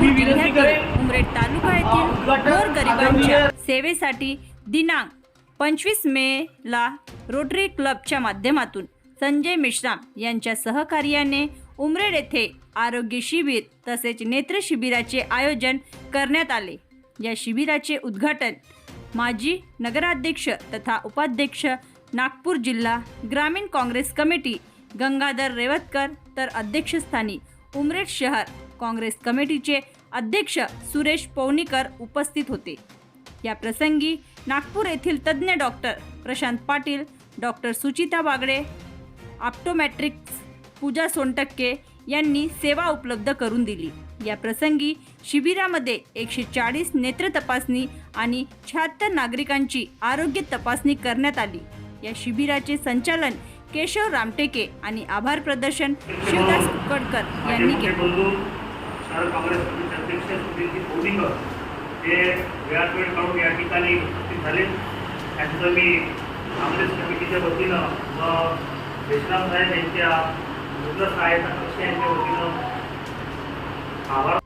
जिल्ह्यातील उमरेड तालुका येथील गोरगरिबांच्या सेवेसाठी दिनांक पंचवीस मे ला रोटरी क्लबच्या माध्यमातून संजय मेश्राम यांच्या सहकार्याने उमरेड येथे आरोग्य शिबिर तसेच नेत्र शिबिराचे आयोजन करण्यात आले. या शिबिराचे उद्घाटन माजी नगराध्यक्ष तथा उपाध्यक्ष नागपूर जिल्हा ग्रामीण काँग्रेस कमिटी गंगाधर रेवतकर तर अध्यक्षस्थानी उमरेड शहर काँग्रेस कमिटीचे अध्यक्ष सुरेश पवनीकर उपस्थित होते. या प्रसंगी नागपूर येथील तज्ज्ञ doctor Prashant Patil doctor Suchita Bagde optometrics Pooja Sontakke यांनी सेवा उपलब्ध करून दिली. या प्रसंगी शिबिरामध्ये एकशे चाळीस नेत्र तपासणी आणि शहात्तर नागरिकांची आरोग्य तपासणी करण्यात आली. या शिबिराचे संचालन केशव रामटेके आणि आभार प्रदर्शन शिवदास कुकडकर यांनी केले. बंधू काँग्रेस समिती अध्यक्ष सुनीलजी बोधिंगर हे वेळात वेळ काढून या ठिकाणी उपस्थित झाले. त्यांचं मी काँग्रेस कमिटीच्या वतीनं व विश्राम साहेब यांच्या मुद्रा सहायता कक्ष यांच्या वतीनं आभार.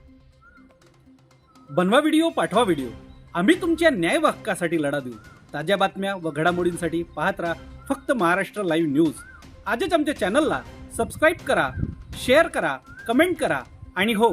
बनवा व्हिडिओ पाठवा व्हिडिओ. आम्ही तुमच्या न्याय हक्कासाठी लढा देऊ. ताज्या बातम्या व घडामोडींसाठी पाहत राहा फक्त महाराष्ट्र लाईव्ह न्यूज. आजच आमच्या चॅनलला सबस्क्राईब करा शेअर करा कमेंट करा आणि हो